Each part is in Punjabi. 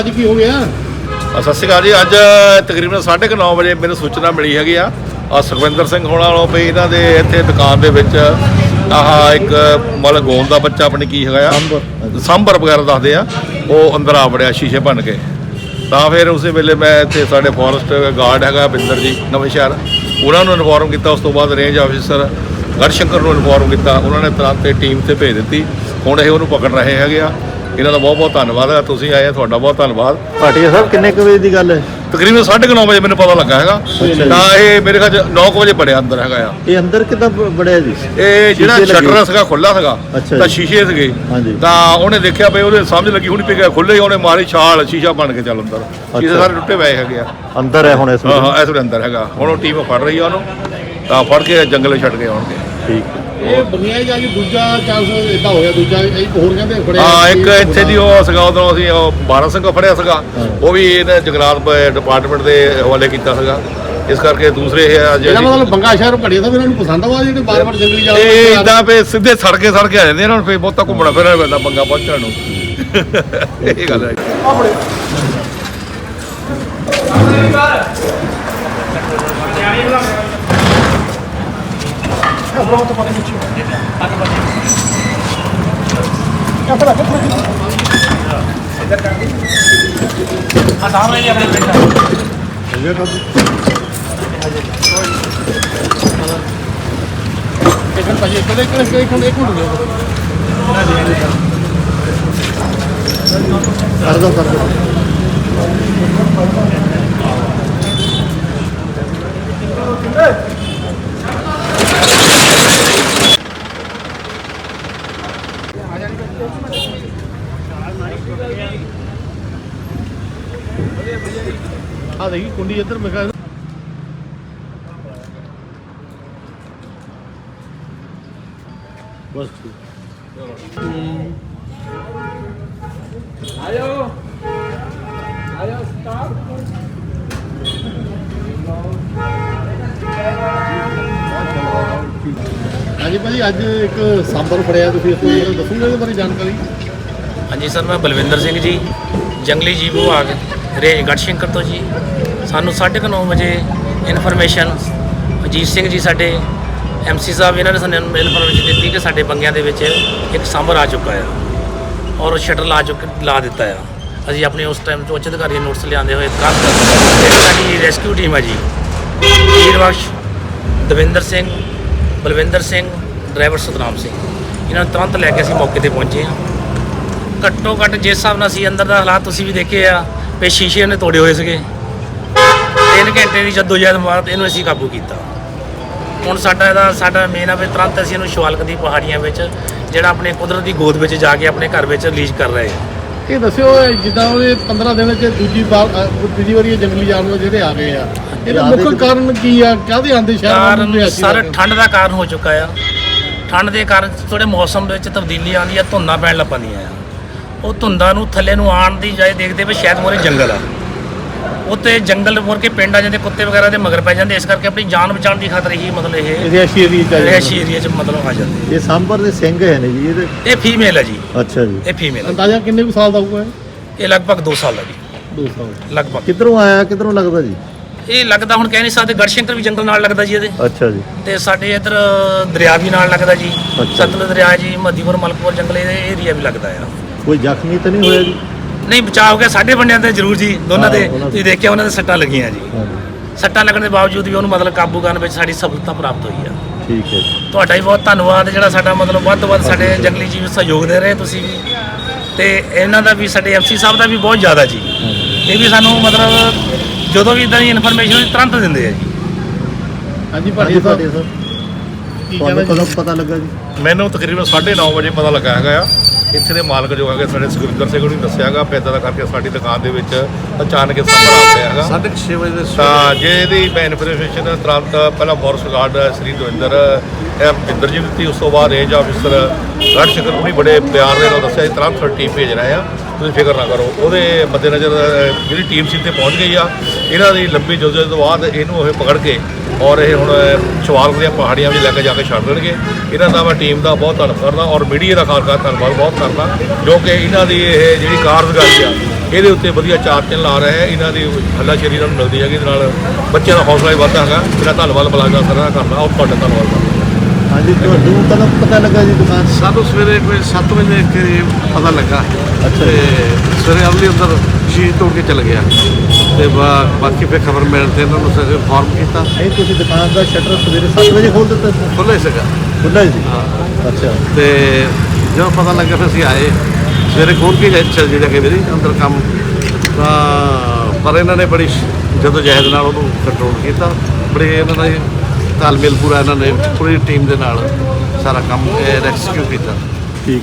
ਅੱਜ ਕੀ ਹੋ ਗਿਆ? ਸਤਿ ਸ਼੍ਰੀ ਅਕਾਲ ਜੀ ਅੱਜ ਤਕਰੀਬਨ 9:30 ਵਜੇ ਮੈਨੂੰ ਸੂਚਨਾ ਮਿਲੀ ਹੈਗੀ ਆ। ਆ ਸੁਖਵਿੰਦਰ ਸਿੰਘ ਹੋਣਾ ਵਾਲੋਂ ਵੀ ਇਹਨਾਂ ਦੇ ਇੱਥੇ ਦੁਕਾਨ ਦੇ ਵਿੱਚ ਆਹ ਇੱਕ ਮਤਲਬ ਗੋਲ ਦਾ ਬੱਚਾ ਆਪਣੀ ਕੀ ਹੈਗਾ ਆ। ਸਾਂਬਰ ਵਗੈਰਾ ਦੱਸਦੇ ਆ ਉਹ ਅੰਦਰ ਆ ਵੜਿਆ ਸ਼ੀਸ਼ੇ ਭੰਨ ਕੇ। ਤਾਂ ਫਿਰ ਉਸੇ ਵੇਲੇ ਮੈਂ ਇੱਥੇ ਸਾਡੇ ਫੋਰੈਸਟ ਗਾਰਡ ਹੈਗਾ ਬਿੰਦਰ ਜੀ ਨਵੇਂ ਸ਼ਹਿਰ ਉਹਨਾਂ ਨੂੰ ਇਨਫੋਰਮ ਕੀਤਾ ਉਸ ਤੋਂ ਬਾਅਦ ਰੇਂਜ ਆਫੀਸਰ ਗੜਸ਼ੰਕਰ ਨੂੰ ਇਨਫੋਰਮ ਕੀਤਾ ਉਹਨਾਂ ਨੇ ਤੁਰੰਤ ਟੀਮ ਤੇ ਭੇਜ ਦਿੱਤੀ। ਹੁਣ ਇਹ ਉਹਨੂੰ ਪਕੜ ਰਹੇ ਹੈਗੇ ਆ। ਇਹਨਾਂ ਦਾ ਬਹੁਤ ਬਹੁਤ ਧੰਨਵਾਦ ਹੈ। ਤੁਸੀਂ ਆਏ ਆ, ਤੁਹਾਡਾ ਬਹੁਤ ਧੰਨਵਾਦ। ਭਾਟੀਆ ਸਾਹਿਬ ਕਿੰਨੇ ਕੁ ਵਜੇ ਦੀ ਗੱਲ ਹੈ? ਤਕਰੀਬਨ 9:30 ਵਜੇ ਮੈਨੂੰ ਪਤਾ ਲੱਗਾ ਹੈਗਾ। ਤਾਂ ਇਹ ਮੇਰੇ ਖਿਆਲ 9 ਵਜੇ ਬੜਿਆ ਅੰਦਰ ਹੈਗਾ ਆ। ਇਹ ਅੰਦਰ ਕਿੱਦਾਂ ਬ- ਵੜਿਆ ਜੀ? ਇਹ ਜਿਹੜਾ ਸ਼ੀਸ਼ੇ ਲੱਗੇ। ਸ਼ਟਰ ਸੀਗਾ ਖੁੱਲਾ ਸੀਗਾ ਅੱਛਾ ਤਾਂ ਜੀ। ਸ਼ੀਸ਼ੇ ਸੀਗੇ। ਹਾਂਜੀ। ਤਾਂ ਉਹਨੇ ਦੇਖਿਆ ਵੀ ਉਹਦੇ ਸਮਝ ਲੱਗੀ ਹੁਣੀ ਪਿਆ ਖੁੱਲੇ ਹੀ ਉਹਨੇ ਮਾਰੀ ਛਾਲ ਸ਼ੀਸ਼ਾ ਬਣ ਕੇ ਚੱਲ ਅੰਦਰ। ਸ਼ੀਸ਼ੇ ਸਾਰੇ ਟੁੱਟੇ ਪਏ ਹੈਗੇ ਆ। ਅੰਦਰ ਹੈ ਹੁਣ ਇਸ ਹਾਂ ਵੇਲੇ ਹਾਂ ਇਸ ਵੇਲੇ ਅੰਦਰ ਹੈਗਾ। ਹੁਣ ਉਹ ਟੀਮ ਫੜ ਰਹੀ ਆ ਉਹਨੂੰ ਤਾਂ ਫੜ ਕੇ ਜੰਗਲੇ ਛੱਡ ਕੇ ਆਉਣਗੇ। ਠੀਕ। ਇਹ ਬਣਿਆ ਜਾਂ ਦੂਜਾ ਚਾਂਸ ਇਦਾਂ ਹੋ ਗਿਆ ਦੂਜਾ ਇੱਕ ਹੋਰ ਕਹਿੰਦੇ ਫੜਿਆ ਹਾਂ ਇੱਕ ਇੱਥੇ ਦੀ ਉਹ ਸੀਗਾ ਉਦੋਂ ਅਸੀਂ ਉਹ 12 ਸਿੰਘ ਫੜਿਆ ਸੀਗਾ। ਉਹ ਵੀ ਇਹਨੇ ਜੰਗਲਾਤ ਡਿਪਾਰਟਮੈਂਟ ਦੇ ਹਵਾਲੇ ਕੀਤਾ ਸੀਗਾ। ਇਸ ਕਰਕੇ ਦੂਸਰੇ ਇਹ ਅੱਜ ਇਹਦਾ ਮਤਲਬ ਬੰਗਾ ਸ਼ਹਿਰ ਭੜਿਆ ਤਾਂ ਵੀ ਇਹਨਾਂ ਨੂੰ ਪਸੰਦ ਆ ਜਿਹੜੇ ਬਾਰ-ਬਾਰ ਜੰਗਲੀ ਜਾਨਵਰ ਇਹ ਇਦਾਂ ਪੇ ਸਿੱਧੇ ਸੜਕੇ ਸੜਕੇ ਆ ਜਾਂਦੇ ਇਹਨਾਂ ਨੂੰ ਫੇਰ ਬਹੁਤਾ ਘੁੰਮਣਾ ਫਿਰਨਾ ਪੈਂਦਾ ਬੰਗਾ ਪਹੁੰਚਣ ਨੂੰ। ਇਹ ਗੱਲ ਹੈ। ਇੱਕ ਮਿੰਟ ਭਾਜੀ ਇੱਕ ਮਿੰਟ ਇੱਕ ਮਿੰਟ ਇੱਕ ਮਿੰਟ ਰੁਕੋ। ਕਰ ਦੋ ਕਰ ਆ ਦੇਖੀ ਕੁੰਡੀ ਇੱਧਰ ਮੈਂ ਕਿਹਾ ਬਸ ਹਾਂਜੀ ਭਾਜੀ ਅੱਜ ਇੱਕ ਸਾਂਬਰ ਫੜਿਆ ਤੁਸੀਂ ਇਸ ਨੂੰ ਦੱਸੋਗੇ ਇਹਦੇ ਬਾਰੇ ਜਾਣਕਾਰੀ? ਹਾਂਜੀ ਸਰ ਮੈਂ ਬਲਵਿੰਦਰ ਸਿੰਘ ਜੀ ਜੰਗਲੀ ਜੀਵ ਵਿਭਾਗ। ਰੇਂਜ ਗੜਸ਼ੰਕਰ ਤੋਂ ਜੀ। ਸਾਨੂੰ 9:30 ਵਜੇ ਇਨਫੋਰਮੇਸ਼ਨ ਅਜੀਤ ਸਿੰਘ ਜੀ ਸਾਡੇ ਐਮਸੀ ਸਾਹਿਬ ਇਹਨਾਂ ਨੇ ਸਾਨੂੰ ਇਨਫੋਰਮੇਸ਼ਨ ਦਿੱਤੀ ਕਿ ਸਾਡੇ ਬੰਗਿਆਂ ਦੇ ਵਿੱਚ ਇੱਕ ਸਾਂਭਰ ਆ ਚੁੱਕਾ ਆ ਔਰ ਸ਼ਟਰ ਲਾ ਚੁੱਕ ਲਾ ਦਿੱਤਾ ਆ। ਅਸੀਂ ਆਪਣੇ ਉਸ ਟਾਈਮ ਤੋਂ ਉੱਚ ਅਧਿਕਾਰੀ ਨੋਟਸ ਲਿਆਂਦੇ ਹੋਏ ਕੱਲ੍ਹ ਸਾਡੀ ਰੈਸਕਿਊ ਟੀਮ ਹੈ ਜੀ। ਵੀਰ ਦਵਿੰਦਰ ਸਿੰਘ, ਬਲਵਿੰਦਰ ਸਿੰਘ ਡਰਾਈਵਰ ਸਤਨਾਮ ਸਿੰਘ। ਇਹਨਾਂ ਨੂੰ ਤੁਰੰਤ ਲੈ ਕੇ ਅਸੀਂ ਮੌਕੇ ਤੇ ਪਹੁੰਚੇ ਹਾਂ। ਘੱਟੋ ਘੱਟ ਜਿਸ ਹਿਸਾਬ ਨਾਲ ਅਸੀਂ ਅੰਦਰ ਦਾ ਹਾਲਾਤ ਤੁਸੀਂ ਵੀ ਦੇਖੇ ਆ ਵੀ ਸ਼ੀਸ਼ੇ ਨੇ ਤੋੜੇ ਹੋਏ ਸੀਗੇ। 3 ਘੰਟੇ ਦੀ ਜਦੋਜਹਿਦ ਬਾਅਦ ਇਹਨੂੰ ਅਸੀਂ ਕਾਬੂ ਕੀਤਾ। ਹੁਣ ਸਾਡਾ ਇਹਦਾ ਸਾਡਾ ਮੇਨ ਆ ਵੀ ਤੁਰੰਤ ਅਸੀਂ ਇਹਨੂੰ ਸ਼ਿਵਾਲਕ ਦੀ ਪਹਾੜੀਆਂ ਵਿੱਚ ਜਿਹੜਾ ਆਪਣੇ ਕੁਦਰਤ ਦੀ ਗੋਦ ਵਿੱਚ ਜਾ ਕੇ ਆਪਣੇ ਘਰ ਵਿੱਚ ਰਿਲੀਜ਼ ਕਰ ਰਹੇ। ਆ ਇਹ ਦੱਸਿਓ ਇਹ ਜਿੱਦਾਂ ਉਹਦੇ 15 ਦਿਨ ਚ ਦੂਜੀ ਵਾਰ ਅ, ਦੂਜੀ ਵਾਰੀ ਇਹ ਜੰਗਲੀ ਜਾਨਵਰ ਜਿਹੜੇ ਆ ਗਏ ਆ। ਇਹਦਾ ਮੁੱਖ ਕਾਰਨ ਕੀ ਆ? ਕਾਹਦੇ ਆਂਦੇ ਸ਼ਹਿਰ ਕਾਰਨ ਨੂੰ ਅਸੀਂ ਸਰ ਠੰਡ ਦਾ ਕਾਰਨ ਹੋ ਚੁੱਕਾ ਆ। ਠੰਡ ਦੇ ਕਾਰਨ ਥੋੜੇ ਮੌਸਮ ਦੇ ਵਿੱਚ ਤਬਦੀਲੀ ਆਉਂਦੀ ਆ ਧੁੰਦਾਂ ਪੈਣ ਲੱਗ ਪੈਂਦੀਆਂ ਆ। ਉਹ ਧੁੰਦਾਂ ਨੂੰ ਥੱਲੇ ਨੂੰ ਆਉਣ ਦੀ ਜਾਏ ਦੇਖਦੇ ਵੀ ਸ਼ਾਇਦ ਮੋਰੇ ਜੰਗਲ ਆ। ਉੱਤੇ ਜੰਗਲ ਮੁੜ ਕੇ ਪਿੰਡ ਆ ਜਾਂਦੇ ਕੁੱਤੇ ਵਗੈਰਾ ਦੇ ਮਗਰ ਪੈ ਜਾਂਦੇ ਇਸ ਕਰਕੇ ਆਪਣੀ ਜਾਨ ਬਚਾਉਣ ਦੀ ਖਾਤਰ ਹੀ ਮਤਲਬ ਇਹ ਰਿਆਸ਼ੀ ਏਰੀਆ ਚ ਰਿਹਾਇਸ਼ੀ ਏਰੀਆ 'ਚ ਮਤਲਬ ਆ ਜਾਂਦੇ। ਇਹ ਸਾਂਬਰ ਦੇ ਸਿੰਘ ਹੈ ਨੇ ਜੀ ਇਹਦੇ ਇਹ ਫੀਮੇਲ ਹੈ ਜੀ। ਅੱਛਾ ਜੀ। ਇਹ ਫੀਮੇਲ ਅੰਦਾਜ਼ਾ ਕਿੰਨੇ ਕੁ ਸਾਲ ਦਾ ਹੋਊਗਾ ਇਹ? ਲਗਭਗ 2 ਸਾਲ ਦਾ ਜੀ। ਇਹ 2 ਸਾਲ। ਲਗਭਗ। ਕਿੱਧਰੋਂ ਆਇਆ ਕਿੱਧਰੋਂ ਲੱਗਦਾ ਜੀ? ਇਹ ਲੱਗਦਾ ਹੁਣ ਕਹਿ ਨਹੀਂ ਸਕਦੇ ਗੜਸ਼ੰਕਰ ਵੀ ਜੰਗਲ ਨਾਲ ਲੱਗਦਾ ਜੀ ਇਹਦੇ। ਅੱਛਾ ਜੀ। ਤੇ ਸਾਡੇ ਇੱਧਰ ਦਰਿਆ ਵੀ ਨਾਲ ਲੱਗਦਾ ਜੀ ਅੱਛਾ। ਸਤਲੁਜ ਦਰਿਆ ਜੀ ਮਦੀਪੁਰ ਮਲਕਪੁਰ ਜੰਗਲ ਇਹ ਏਰੀਆ ਵੀ ਲੱਗਦਾ ਆ। ਕੋਈ ਜ਼ਖਮੀ ਤਾਂ ਨਹੀਂ ਹੋਇਆ ਜੀ? ਨਹੀਂ ਬਚਾਅ ਹੋ ਗਿਆ। ਸਾਡੇ ਬੰਦਿਆਂ ਤੇ ਜ਼ਰੂਰ ਜੀ। ਦੋਨਾਂ ਦੇ। ਤੁਸੀਂ ਦੇਖਿਆ ਉਹਨਾਂ ਦੇ ਸੱਟਾਂ ਲੱਗੀਆਂ ਜੀ। ਸੱਟਾਂ ਲੱਗਣ ਦੇ ਬਾਵਜੂਦ ਵੀ ਉਹਨੂੰ ਮਤਲਬ ਕਾਬੂ ਕਰਨ ਵਿੱਚ ਸਾਡੀ ਸਫਲਤਾ ਪ੍ਰਾਪਤ ਹੋਈ ਆ। ਠੀਕ ਹੈ ਜੀ। ਤੁਹਾਡਾ ਵੀ ਬਹੁਤ ਧੰਨਵਾਦ। ਜਿਹੜਾ ਸਾਡਾ ਮਤਲਬ ਵੱਧ ਤੋਂ ਵੱਧ ਸਾਡੇ ਜੰਗਲੀ ਜੀਵ ਸਹਿਯੋਗ ਦੇ ਰਹੇ ਤੁਸੀਂ ਵੀ। ਤੇ ਇਹਨਾਂ ਦਾ ਵੀ ਸਾਡੇ ਐਮਸੀ ਸਾਹਿਬ ਦਾ ਵੀ ਬਹੁਤ ਜ਼ਿਆਦਾ ਜੀ। ਇਹ ਵੀ ਸਾਨੂੰ ਮਤਲਬ ਜਦੋਂ ਵੀ ਇਦਾਂ ਦੀ ਇਨਫੋਰਮੇਸ਼ਨ ਤੁਰੰਤ ਦਿੰਦੇ ਆ ਜੀ। ਹਾਂਜੀ ਭਾਜੀ ਸਾਹਿਬ। ਕੀ ਤੁਹਾਨੂੰ ਕਹਿਣਾ ਕਦੋਂ ਜੀ? ਪਤਾ ਲੱਗਾ ਜੀ? ਮੈਨੂੰ ਤਕਰੀਬਨ 9:30 ਵਜੇ ਪਤਾ ਲੱਗਾ ਹੈਗਾ ਆ। ਇੱਥੇ ਦੇ ਮਾਲਕ ਜੋ ਹੈਗੇ ਸਾਡੇ ਸੁਖਵਿੰਦਰ ਸਿੰਘ ਨੂੰ ਦੱਸਿਆਗਾ ਪੈਦਾ ਦਾ ਕਰਕੇ ਸਾਡੀ ਦੁਕਾਨ ਦੇ ਵਿੱਚ ਅਚਾਨਕ ਇਹ ਸਾਹਮਣਾ ਆ ਗਿਆ ਹੈਗਾ। 6:30 ਵਜੇ ਦੇ ਤਾਂ ਜੇ ਇਹਦੀ ਮੈਂ ਇਨਫੋਰਮੇਸ਼ਨ ਤੁਰੰਤ ਪਹਿਲਾਂ ਫੋਰਸ ਗਾਰਡ ਸ੍ਰੀ ਦਵਿੰਦਰ ਇਹ ਭਿੰਦਰ ਜੀ ਦਿੱਤੀ ਉਸ ਤੋਂ ਬਾਅਦ ਰੇਂਜ ਆਫੀਸਰ ਗੜ ਸ਼ਕਰ ਨੂੰ ਵੀ ਬੜੇ ਪਿਆਰ ਦੇ ਨਾਲ ਦੱਸਿਆ ਜੀ ਤੁਰੰਤ ਟੀਮ ਭੇਜ ਰਹੇ ਆ। ਤੁਸੀਂ ਫਿਕਰ ਨਾ ਕਰੋ ਉਹਦੇ ਮੱਦੇਨਜ਼ਰ ਜਿਹੜੀ ਟੀਮ ਸੀ ਇੱਥੇ ਪਹੁੰਚ ਗਈ ਆ ਇਹਨਾਂ ਦੀ ਲੰਬੀ ਜਦੋਜਹਿਦ ਤੋਂ ਬਾਅਦ ਇਹਨੂੰ ਇਹ ਪਕੜ ਕੇ ਔਰ ਇਹ ਹੁਣ ਚਵਾਲ ਦੀਆਂ ਪਹਾੜੀਆਂ ਵਿੱਚ ਲੈ ਕੇ ਜਾ ਕੇ ਛੱਡ ਦੇਣਗੇ। ਇਹਨਾਂ ਦਾ ਮੈਂ ਟੀਮ ਦਾ ਬਹੁਤ ਧੰਨਵਾਦ ਕਰਦਾ ਔਰ ਮੀਡੀਆ ਦਾ ਖਾਸ ਖਾਸ ਧੰਨਵਾਦ ਬਹੁਤ ਕਰਦਾ ਜੋ ਕਿ ਇਹਨਾਂ ਦੀ ਇਹ ਜਿਹੜੀ ਕਾਰਗੁਜ਼ਾਰੀ ਆ ਇਹਦੇ ਉੱਤੇ ਵਧੀਆ ਚਾਰ ਚੰਨ ਲਾ ਰਹੇ ਹੈ ਇਹਨਾਂ ਦੀ ਹੱਲਾਸ਼ੇਰੀ ਇਹਨਾਂ ਨੂੰ ਮਿਲਦੀ ਹੈਗੀ ਇਹਦੇ ਨਾਲ ਬੱਚਿਆਂ ਦਾ ਹੌਸਲਾ ਵੀ ਵੱਧਦਾ ਹੈਗਾ। ਮੇਰਾ ਧੰਨਵਾਦ ਬਲਾਗਾ ਸਰ ਦਾ ਕਰਦਾ ਔਰ ਤੁਹਾਡਾ ਧੰਨਵਾਦ ਕਰਦਾ ਹਾਂਜੀ ਤੁਹਾਨੂੰ ਕਦੋਂ ਪਤਾ ਲੱਗਾ ਜੀ ਦੁਕਾਨ? ਸਾਨੂੰ ਸਵੇਰੇ ਕੋਈ 7 ਵਜੇ ਕਰੀਬ ਪਤਾ ਲੱਗਾ। ਅੱਛਾ ਸਵੇਰੇ ਅਗਲੀ ਅੰਦਰ ਸ਼ੀਟ ਤੋੜ ਕੇ ਚਲ ਗਿਆ। ਤੇ ਬਾਕੀ ਫਿਰ ਖਬਰ ਮਿਲਣ ਤੇ ਇਹਨਾਂ ਨੂੰ ਸਾਰੇ ਫਾਰਮ ਕੀਤਾ। ਇਹ ਤੁਸੀਂ ਦੁਕਾਨ ਦਾ ਸ਼ਟਰ ਸਵੇਰੇ 7 ਵਜੇ ਖੋਲ ਦਿੱਤਾ ਸੀ? ਖੁੱਲ੍ਹਾ ਹੀ ਸੀਗਾ। ਖੁੱਲ੍ਹਾ ਹੀ ਸੀ? ਹਾਂ। ਅੱਛਾ। ਤੇ ਜਦੋਂ ਪਤਾ ਲੱਗਾ ਫਿਰ ਅਸੀਂ ਆਏ। ਸਵੇਰੇ ਖੋਲ ਕੇ ਚੱਲ ਜਿਹੜਾ ਕਿ ਮੇਰੀ ਅੰਦਰ ਕੰਮ। ਤਾਂ ਪਰ ਇਹਨਾਂ ਨੇ ਬੜੀ ਜਦੋਂ ਜਹਿਦ ਨਾਲ ਉਹਨੂੰ ਕੰਟਰੋਲ ਕੀਤਾ ਬੜੇ ਇਹਨਾਂ ਦਾ ਤਾਲਮੇਲ ਪੂਰਾ ਇਹਨਾਂ ਨੇ ਪੂਰੀ ਟੀਮ ਦੇ ਨਾਲ ਸਾਰਾ ਕੰਮ ਐਕਸੀਕਿਊਟ ਕੀਤਾ। ਠੀਕ।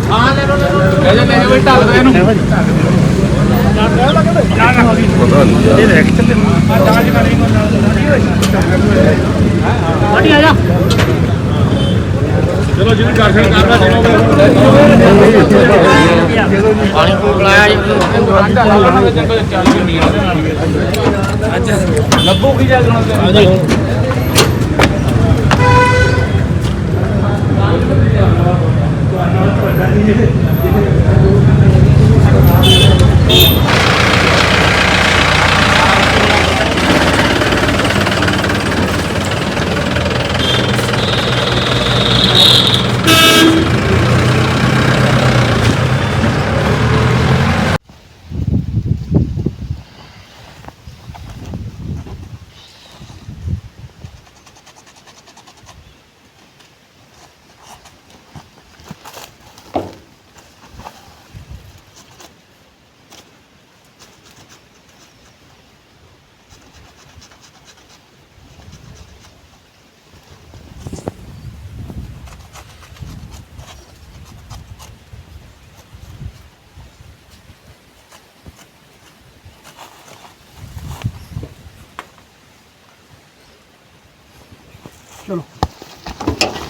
ਚਲੋ ਜਿਹਨੂੰ ਦਰਸ਼ਨ ਕਰਨਾ ਪਾਣੀ ਪੂਣੀ ਪਿਲਾਇਆ ਜੀ はい。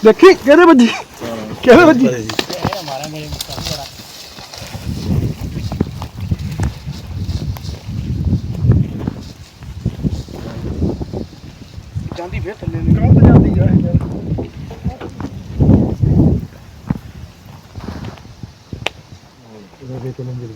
ਦੇਖੀ ਕਿਹਦੇ ਵੱਜੀ? ਕਿਹਦੇ ਵੱਜੀ? ਜਾਂਦੀ ਫੇਰ ਥੱਲੇ ਨਿਕਲ